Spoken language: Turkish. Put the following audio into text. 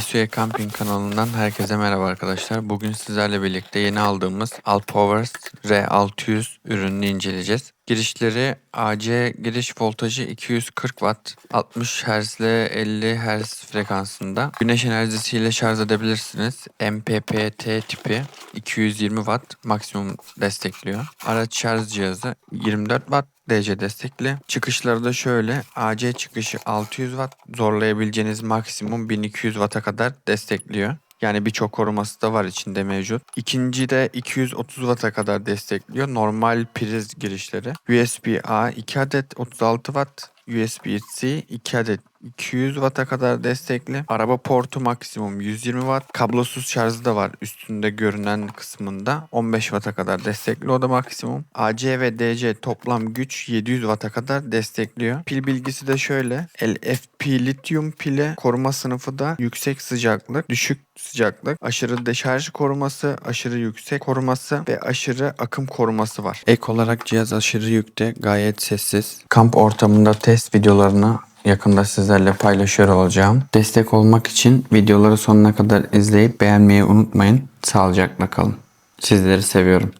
Disue Camping kanalından herkese merhaba arkadaşlar. Bugün sizlerle birlikte yeni aldığımız Alpovers R600 ürününü inceleyeceğiz. Girişleri AC giriş voltajı 240 Watt, 60 Hz ile 50 Hz frekansında. Güneş enerjisiyle şarj edebilirsiniz. MPPT tipi 220 Watt maksimum destekliyor. Araç şarj cihazı 24 Watt DC destekli. Çıkışları da şöyle. AC çıkışı 600 Watt zorlayabileceğiniz maksimum 1200 Watt'a kadar destekliyor. Yani birçok koruması da var içinde mevcut. İkinci de 230 Watt'a kadar destekliyor. Normal priz girişleri. USB-A 2 adet 36 Watt. USB-C 2 adet 200 Watt'a kadar destekli. Araba portu maksimum 120 Watt. Kablosuz şarjı da var üstünde görünen kısmında. 15 Watt'a kadar destekli o da maksimum. AC ve DC toplam güç 700 Watt'a kadar destekliyor. Pil bilgisi de şöyle. LFP lityum pili koruma sınıfı da yüksek sıcaklık, düşük sıcaklık, aşırı deşarj koruması, aşırı yüksek koruması ve aşırı akım koruması var. Ek olarak cihaz aşırı yükte, gayet sessiz. Kamp ortamında test videolarını yakında sizlerle paylaşıyor olacağım. Destek olmak için videoları sonuna kadar izleyip beğenmeyi unutmayın. Sağlıcakla kalın. Sizleri seviyorum.